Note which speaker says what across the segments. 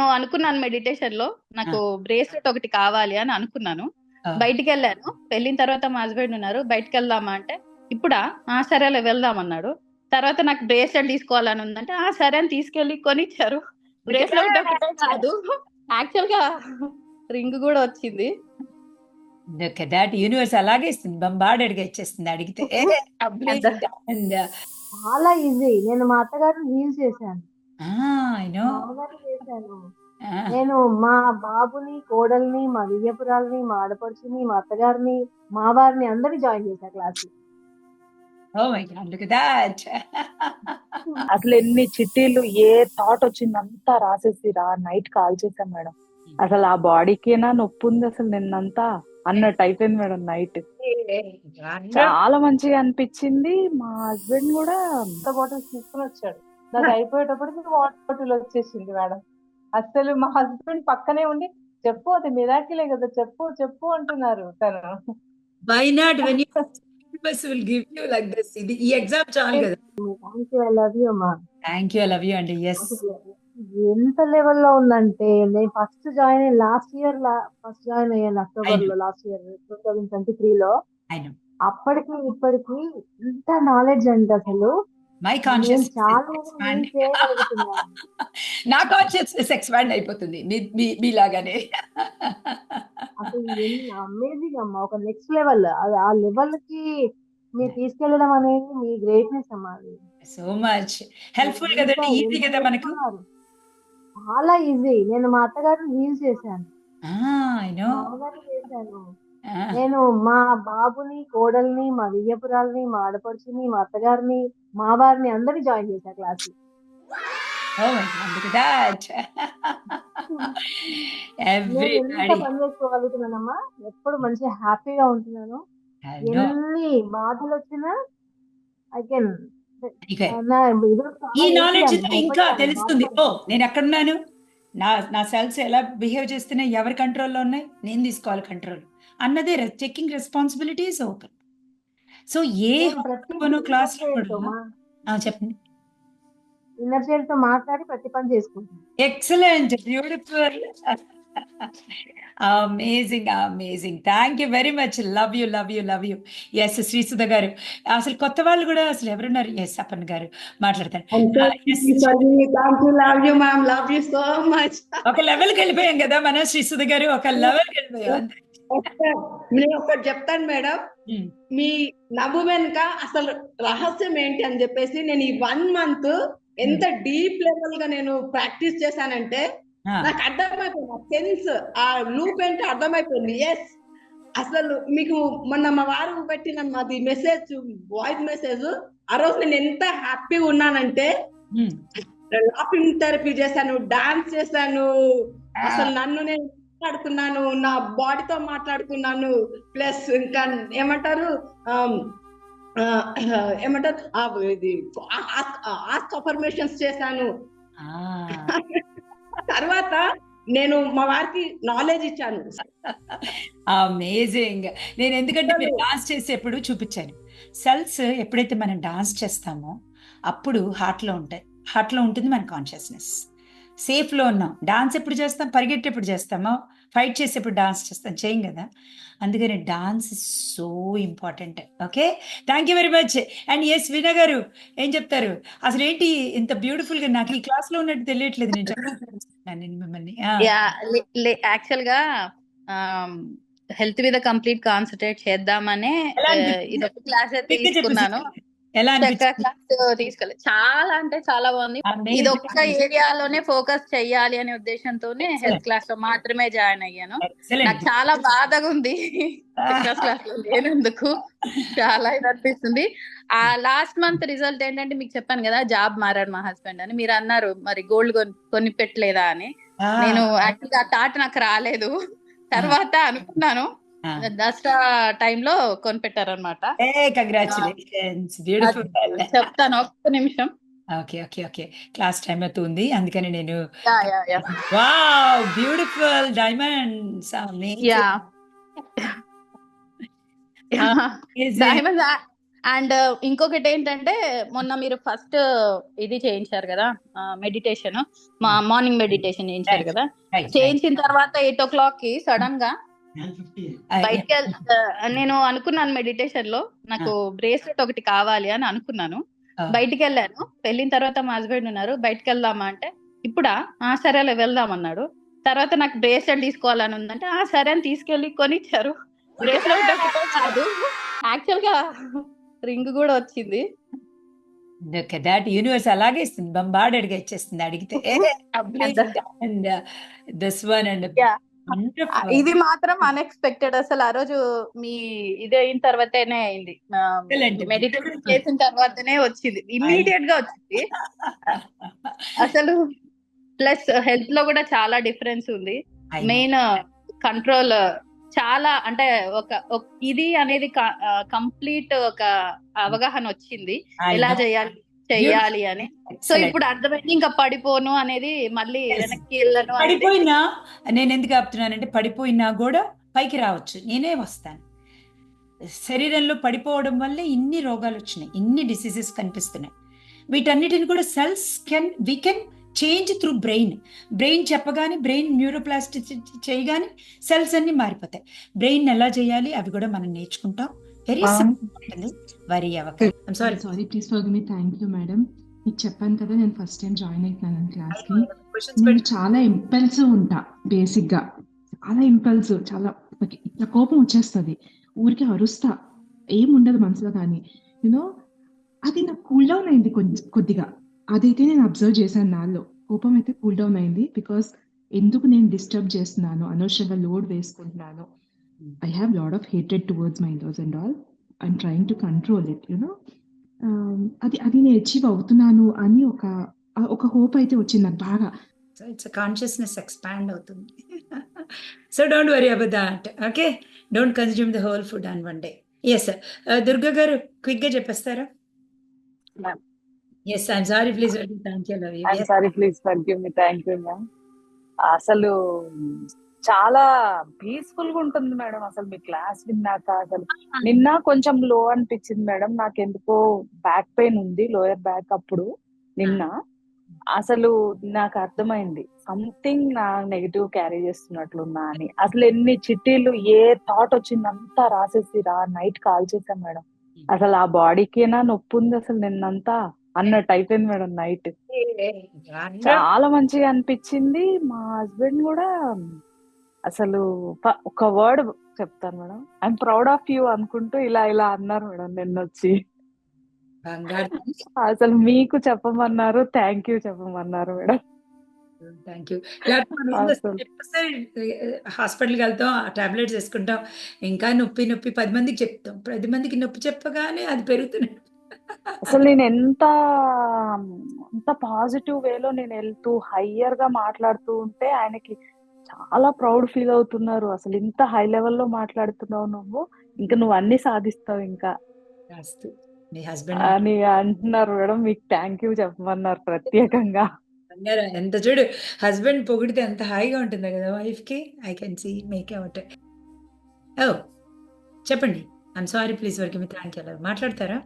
Speaker 1: నేను అనుకున్నాను మెడిటేషన్లో నాకు బ్రేస్లెట్ ఒకటి కావాలి అని అనుకున్నాను. బయటికి వెళ్ళాను వెళ్ళిన తర్వాత మా హస్బెండ్ ఉన్నారు. బయటికి వెళ్దామా అంటే ఇప్పుడా? ఆ సరేలే వెళ్దాం అన్నాడు. తర్వాత నాకు బ్రేస్లెట్ తీసుకోవాలని ఉందంటే ఆ సరే అని తీసుకెళ్ళి కొనిచ్చారు. బ్రేస్లెట్ ఒకటే కాదు. యాక్చువల్గా రింగ్ కూడా వచ్చింది.
Speaker 2: దాట్ యూనివర్స్ అలాగే ఇస్తుంది. బంబాడెడ్గా ఇచ్చేస్తుంది అడిగితే. uh,
Speaker 3: చాలా ఈజీ నేను మా అత్తగారిని హీల్ చేశాను. చేశాను. నేను మా బాబుని కోడల్ని మా వియ్యపురాల్ని మా ఆడపడుచుని మా అత్తగారిని మా వారిని అందరినీ జాయిన్ చేశా క్లాస్.
Speaker 2: Oh.
Speaker 4: అసలు ఎన్ని చిట్టీలు ఏ థాట్ వచ్చింది అంతా రాసేసి రా నైట్ కాల్ చేశాం మేడం. అసలు ఆ బాడీకేనా నొప్పి ఉంది అసలు నిన్నంతా అన్నట్టు అయిపోయింది మేడం నైట్ చాలా మంచిగా అనిపించింది. మా హస్బెండ్ కూడా
Speaker 5: వాటర్ బాటిల్ తీసుకుని వచ్చాడు. నాకు అయిపోయేటప్పటికి వాటర్ బాటిల్ వచ్చేసింది మేడం. అసలు మా హస్బెండ్ పక్కనే ఉండి చెప్పు అది మిరాకిలే కదా చెప్పు చెప్పు అంటున్నారు తను.
Speaker 2: Not? When you universe will give you like this? ఇది ఈ ఎగ్జామ్ చాలు కదా.
Speaker 3: Thank you I love you అమ్మా
Speaker 2: thank you I love you అండి. ఎస్
Speaker 3: ఎంత లెవెల్లో ఉందంటే నేను ఫస్ట్ జాయిన్ అయ్యి లాస్ట్ ఇయర్ ఫస్ట్ జాయిన్ అయ్యాను అక్టోబర్లో last year two thousand twenty three లో. అప్పటికి ఇప్పటికి ఇంత నాలెడ్జ్ అంటే అసలు.
Speaker 2: మై కాన్షియస్ నా కాన్షియస్నెస్ ఎక్స్పాండ్ అయిపోతుంది. మీ మీలాగానే.
Speaker 3: అమేజింగ్ అమ్మా. ఒక నెక్స్ట్ లెవెల్ ఆ లెవెల్కి మీరు తీసుకెళ్ళడం అనేది మీ గ్రేట్నెస్ అమ్మా
Speaker 2: సో మచ్ హెల్ప్ఫుల్ కదండి ఈజీ కదా మనకు.
Speaker 3: చాలా ఈజీ నేను మా అత్తగారిని హీల్ చేశాను.
Speaker 2: ఐ నో
Speaker 3: మా అమ్మగారిని చేశాను. నేను మా బాబుని కోడల్ని మా వియ్యపురాల్ని మా ఆడపడుచుని మా అత్తగారిని మా వారిని అందరినీ జాయిన్ చేశా class.
Speaker 2: Oh my God look that
Speaker 3: నేను ఎంత
Speaker 2: ఎవ్రీబడి
Speaker 3: పని చేసుకోగలుగుతున్నానమ్మా? ఎప్పుడు మంచిగా హ్యాపీగా ఉంటున్నాను. ఎన్ని బాధలు వచ్చినా ఐ కెన్
Speaker 2: ఈ నాలెడ్జ్ ఇంకా తెలుస్తుంది. ఓ నేను ఎక్కడున్నాను నా నా సెల్స్ ఎలా బిహేవ్ చేస్తున్నాయి? ఎవరి కంట్రోల్లో ఉన్నాయి? నేను తీసుకోవాలి కంట్రోల్ అన్నదే taking responsibilities open so a ఆ, చెప్పండి.
Speaker 3: ఇన్నర్ చైల్డ్తో మాట్లాడి ప్రతి పని
Speaker 2: excellent beautiful amazing amazing thank you very much love you love you love you yes Srisudha garu. అసలు కొత్త వాళ్ళు కూడా అసలు ఎవరున్నారు? ఎస్ అప్పన్ గారు మాట్లాడతారు. Ah, yes.
Speaker 6: Thank you love you ma'am love you so much
Speaker 2: ఒక లెవెల్కి వెళ్ళిపోయాం కదా మనం శ్రీసుధ గారు. ఒక లెవెల్కి వెళ్ళిపోయాం.
Speaker 6: నేను ఒకటి చెప్తాను మేడం. మీ నవ్వు వెనుక అసలు రహస్యం ఏంటి అని చెప్పేసి నేను ఈ వన్ మంత్ ఎంత డీప్ లెవెల్గా నేను ప్రాక్టీస్ చేశానంటే నాకు అర్థమైపోయింది. సెన్స్ ఆ లూప్ ఏంటో అర్థమైపోయింది. ఎస్ అసలు మీకు మొన్న మా వారు పెట్టిన మాది మెసేజ్ వాయిస్ మెసేజ్ ఆ రోజు నేను ఎంత హ్యాపీగా ఉన్నానంటే లాఫింగ్ థెరపీ చేశాను డాన్స్ చేశాను. అసలు నన్ను నేను మాట్లాడుకున్నాను నా బాడీతో మాట్లాడుకున్నాను ప్లస్ ఇంకా ఏమంటారు ఏమంటారు ఆ, ఇది ఆస్క్ అఫర్మేషన్స్ చేశాను. తర్వాత నేను మా వారికి నాలెడ్జ్ ఇచ్చాను.
Speaker 2: అమేజింగ్ నేను ఎందుకంటే మీరు డాన్స్ చేసేప్పుడు చూపించాను. సెల్స్ ఎప్పుడైతే మనం డాన్స్ చేస్తామో అప్పుడు హార్ట్లో ఉంటాయి. హార్ట్లో ఉంటుంది మన కాన్షియస్నెస్ సేఫ్లో ఉన్నాం. డాన్స్ ఎప్పుడు చేస్తాం? పరిగెట్టేప్పుడు చేస్తామో ఫైట్ చేసేప్పుడు డాన్స్ చేస్తాం. చేయం కదా? అందుకని dance is so important. Okay? Thank you very much. And yes Veena garu ఏం చెప్తారు? అసలు ఏంటి ఇంత బ్యూటిఫుల్గా నాకు ఈ క్లాస్లో ఉన్నట్టు తెలియట్లేదు. నేను చెప్పాను మిమ్మల్ని.
Speaker 1: యాక్చువల్గా హెల్త్ మీద కంప్లీట్ కాన్సన్ట్రేట్ చేద్దామనే
Speaker 2: అనిపించింది?
Speaker 1: ఇదొక క్లాస్ అయితే తీసుకున్నాను.
Speaker 2: ఎలా
Speaker 1: తీసుకెళ్ళి. చాలా అంటే చాలా బాగుంది. ఇది ఒక్క ఏరియాలోనే ఫోకస్ చెయ్యాలి అనే ఉద్దేశంతోనే హెల్త్ క్లాస్లో మాత్రమే జాయిన్ అయ్యాను. నాకు చాలా బాధగా ఉంది. క్లాస్లో లేనందుకు చాలా ఇది అనిపిస్తుంది. ఆ లాస్ట్ మంత్ రిజల్ట్ ఏంటంటే మీకు చెప్పాను కదా జాబ్ మారాడు మా హస్బెండ్ అని. మీరు అన్నారు మరి గోల్డ్ కొని పెట్టలేదా అని. నేను యాక్చువల్గా ఆ థాట్ నాకు రాలేదు. తర్వాత అనుకున్నాను. దసరా టైంలో కొనిపెట్టారనమాట
Speaker 2: ఏ కంగ్రాచులేషన్స్ బ్యూటిఫుల్
Speaker 1: చెప్తాను ఒక్క నిమిషం.
Speaker 2: Okay okay okay. Class time అవుతుంది అందుకని నేను wow beautiful diamonds
Speaker 1: yeah. Diamonds and ఇంకొకటి ఏంటంటే మొన్న మీరు ఫస్ట్ ఇది చేయించారు కదా మెడిటేషన్ మార్నింగ్ మెడిటేషన్ చేయించారు కదా. చేయించిన తర్వాత ఎయిట్ ఓ క్లాక్కి సడన్గా బయటకి నేను అనుకున్నాను మెడిటేషన్లో నాకు బ్రేస్లెట్ ఒకటి కావాలి అని అనుకున్నాను. బయటికి వెళ్ళాను. వెళ్ళిన తర్వాత మా హస్బెండ్ ఉన్నారు. బయటకు వెళ్దామా అంటే ఇప్పుడా? ఆ సరేలే వెళ్దాం అన్నాడు. తర్వాత నాకు బ్రేస్లెట్ తీసుకోవాలని ఉందంటే ఆ సరే అని తీసుకెళ్ళి కొనిచ్చారు. బ్రేస్లెట్ ఒకటే కాదు. యాక్చువల్గా రింగ్ కూడా వచ్చింది.
Speaker 2: దాట్ యూనివర్స్ అలాగే ఇస్తుంది. బంబార్డెడ్గా ఇచ్చేస్తుంది అడిగితే. And this one and.
Speaker 1: ఇది మాత్రం అన్ఎక్స్పెక్టెడ్ అసలు ఆ రోజు మీ ఇది అయిన తర్వాతనే అయింది. మెడిటేషన్ చేసిన తర్వాతనే వచ్చింది. ఇమ్మీడియట్గా వచ్చింది. అసలు ప్లస్ హెల్త్లో కూడా చాలా డిఫరెన్స్ ఉంది. మెయిన్ కంట్రోల్ చాలా అంటే ఒక- ఇది అనేది కంప్లీట్ ఒక అవగాహన వచ్చింది. ఎలా చేయాలి? చెయ్యాలి అని. సో ఇప్పుడు అర్థమైంది ఇంకా పడిపోను అనేది మళ్ళీ. వెనక్కి వెళ్ళను
Speaker 2: పడిపోయినా నేను ఎందుకు ఆపుతున్నానంటే పడిపోయినా కూడా పైకి రావచ్చు. నేనే వస్తాను. శరీరంలో పడిపోవడం వల్లే ఇన్ని రోగాలు వచ్చినాయి ఇన్ని డిసీజెస్ కనిపిస్తున్నాయి. వీటన్నిటిని కూడా cells can we can change through brain brain చెప్పగానే బ్రెయిన్ న్యూరోప్లాస్టిక్ చేయగానే సెల్స్ అన్ని మారిపోతాయి. బ్రెయిన్ ఎలా చేయాలి అవి కూడా మనం నేర్చుకుంటాం. వెరీ. సింపుల్ వరి అవ్వక sorry
Speaker 7: sorry please for me thank you madam మీకు చెప్పాను కదా నేను ఫస్ట్ టైం జాయిన్ అవుతున్నాను క్లాస్కి. నేను చాలా ఇంపల్సివ్ ఉంటా బేసిక్గా. చాలా ఇంపల్సివ్ చాలా ఇట్లా కోపం వచ్చేస్తుంది. ఊరికే అరుస్తా. ఏం ఉండదు మనసులో కానీ. యూనో అది నాకు కూల్ డౌన్ అయింది కొంచెం కొద్దిగా. అదైతే నేను అబ్జర్వ్ చేశాను నాలో. కోపం అయితే కూల్ డౌన్ అయింది బికాస్ ఎందుకు నేను డిస్టర్బ్ చేస్తున్నాను? అనవసరంగా లోడ్ వేసుకుంటున్నాను. I have lot of hated towards my loss and all I'm trying to control it you know అది అది నేను అచీవ్ అవుతున్నాను అని ఒక ఒక హోప్ అయితే వచ్చింది నాకు బాగా
Speaker 2: సో ఇట్స్ కాన్షియస్నెస్ ఎక్స్పాండ్ అవుతుంది. So don't worry about that okay don't consume the whole food on one day yes Durga garu క్విక్గా చెప్పేస్తారా?
Speaker 4: Ma'am.
Speaker 2: Yes I'm sorry please thank you love
Speaker 4: sorry please forgive me thank you ma'am అసలు చాలా పీస్ఫుల్గా ఉంటుంది madam అసలు మీ class విన్నాక అసలు. నిన్న కొంచెం లో అనిపించింది మేడం నాకు ఎందుకో బ్యాక్ పెయిన్ ఉంది లోయర్ బ్యాక్ అప్పుడు నిన్న. అసలు నాకు అర్థమైంది సంథింగ్ నా నెగిటివ్ క్యారీ చేస్తున్నట్లున్నా అని. అసలు ఎన్ని చిట్టీలు ఏ థాట్ వచ్చింది అంతా రాసేసి రా నైట్ కాల్ చేశాను మేడం. అసలు ఆ బాడీకేనా నొప్పి ఉంది అసలు నిన్నంతా అన్నట్టు అయిపోయింది మేడం నైట్ చాలా మంచిగా అనిపించింది మా హస్బెండ్ కూడా అసలు ఒక వర్డ్ చెప్తాను madam. I'm proud of you అనుకుంటూ ఇలా ఇలా అన్నారు మేడం నిన్న వచ్చి
Speaker 2: బంగారు
Speaker 4: అసలు మీకు చెప్పమన్నారు థ్యాంక్ యూ చెప్పమన్నారు మేడం.
Speaker 2: Thank you.
Speaker 4: అసలు.
Speaker 2: హాస్పిటల్కి వెళ్తాం ఆ టాబ్లెట్స్ వేసుకుంటాం ఇంకా నొప్పి నొప్పి పది మందికి చెప్తాం. పది మందికి నొప్పి చెప్పగానే అది పెరుగుతున్నాయి
Speaker 4: అసలు నేను ఎంత అంత పాజిటివ్ వేలో నేను వెళ్తూ హయ్యర్గా మాట్లాడుతూ ఉంటే ఆయనకి చాలా ప్రౌడ్ ఫీల్ అవుతున్నారు. అసలు ఇంత హై లెవెల్లో మాట్లాడుతున్నావు నువ్వు. ఇంకా నువ్వు అన్ని సాధిస్తావు ఇంకా.
Speaker 2: మీ హస్బెండ్
Speaker 4: అని అంటున్నారు మేడం మీకు థ్యాంక్ యూ చెప్పమన్నారు ప్రత్యేకంగా.
Speaker 2: ఎంత చూడు హస్బెండ్ పొగిడితే ఎంత హాయిగా ఉంటుందో కదా వైఫ్కి. I can see make out oh చెప్పండి. ఐఎమ్ సారీ ప్లీజ్ వరకు మీ థ్యాంక్ యూ మాట్లాడతారా?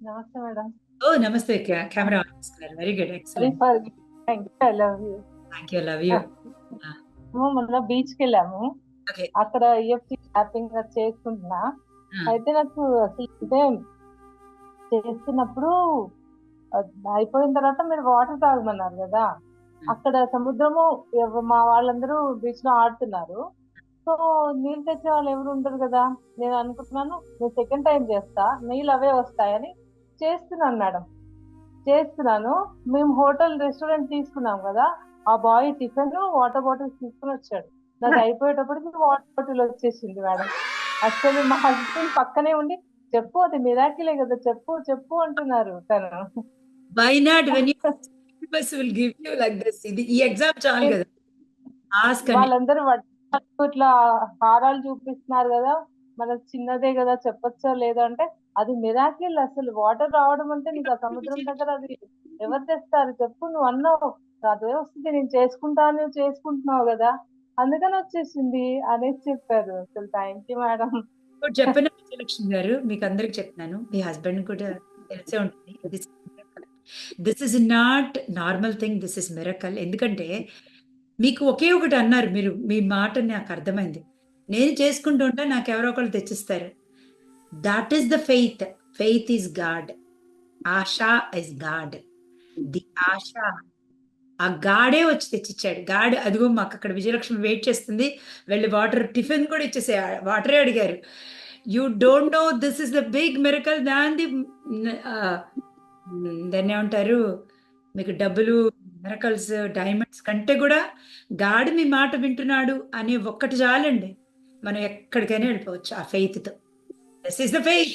Speaker 5: నమస్తే మేడం.
Speaker 2: ఓ నమస్తే. Camera on very good excellent
Speaker 5: I love you
Speaker 2: thank you love you
Speaker 5: మేము మొన్న బీచ్కి వెళ్ళాము. అక్కడ ఈఎఫ్టీ ట్యాపింగ్ చేసుకుంటున్నా
Speaker 2: Hmm.
Speaker 5: అయితే నాకు అంటే చేస్తున్నప్పుడు అయిపోయిన తర్వాత మీరు వాటర్ తాగమన్నారు కదా. అక్కడ సముద్రము మా వాళ్ళందరూ బీచ్లో ఆడుతున్నారు. సో నీళ్ళు తెచ్చే వాళ్ళు ఎవరు ఉండరు కదా? నేను అనుకుంటున్నాను నేను సెకండ్ టైం చేస్తా నీళ్ళు అవే వస్తాయని చేస్తున్నాను మేడం. చేస్తున్నాను. మేము హోటల్ రెస్టారెంట్ తీసుకున్నాం కదా. ఆ బాయ్ టిఫిన్ వాటర్ బాటిల్ తీసుకుని వచ్చాడు. నాకు అయిపోయేటప్పటికి వాటర్ బాటిల్ వచ్చేసింది మేడం. అసలు మా హస్బెండ్ పక్కనే ఉండి చెప్పు అది మిరాకిలే కదా చెప్పు చెప్పు అంటున్నారు తను.
Speaker 2: Why not when you bus will give you like this ఇది ఈ ఎగ్జామ్ చాలు కదా. ఆస్క్
Speaker 5: వాళ్ళందరూ ఇట్లా హారాలు చూపిస్తున్నారు కదా. మనకు చిన్నదే కదా చెప్పొచ్చా లేదా అంటే అది మిరాకిల్ అసలు. వాటర్ రావడం అంటే నీకు ఆ సముద్రం దగ్గర అది ఎవరు తెస్తారు? చెప్పు నువ్వు అన్నావు. అదే వస్తుంది నేను చేసుకుంటాను చేసుకుంటున్నావు కదా. అందుకని వచ్చేసింది అనేసి చెప్పారు. అసలు థ్యాంక్ యూ మేడం
Speaker 2: చెప్పిన విజయలక్ష్మి గారు. మీకు అందరికి చెప్తున్నాను. మీ హస్బెండ్ కూడా తెలిసే ఉంటుంది. This is not normal thing this is miracle ఎందుకంటే మీకు ఒకే ఒకటి అన్నారు మీరు. మీ మాట నాకు అర్థమైంది. నేను చేసుకుంటూ ఉంటే నాకు ఎవరో ఒకళ్ళు తెచ్చిస్తారు. That is the faith faith is God Asha is God the Asha ఆ గాడే వచ్చి తెచ్చిచ్చాడు. గాడ్ అదిగో మాకు అక్కడ విజయలక్ష్మి వెయిట్ చేస్తుంది. వెళ్ళి వాటర్ టిఫిన్ కూడా ఇచ్చేసే వాటరే అడిగారు. You don't know this is the big miracle దాని దాన్ని ఏమంటారు? మీకు డబ్బులు మిరకల్స్ డైమండ్స్ కంటే కూడా గాడి మీ మాట వింటున్నాడు అనే ఒక్కటి చాలండి. మనం ఎక్కడికైనా వెళ్ళిపోవచ్చు ఆ ఫెయిత్తో this is the faith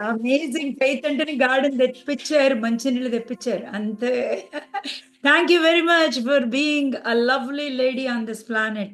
Speaker 2: amazing faith అంటేనే గార్డెన్ తెప్పించారు మంచినీళ్ళు తెప్పించారు అంతే thank you very much for being a lovely lady on this planet